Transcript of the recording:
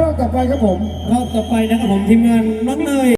รอบต่อไปครับผม รอบต่อไปนะครับผมทีมงานน้องเนย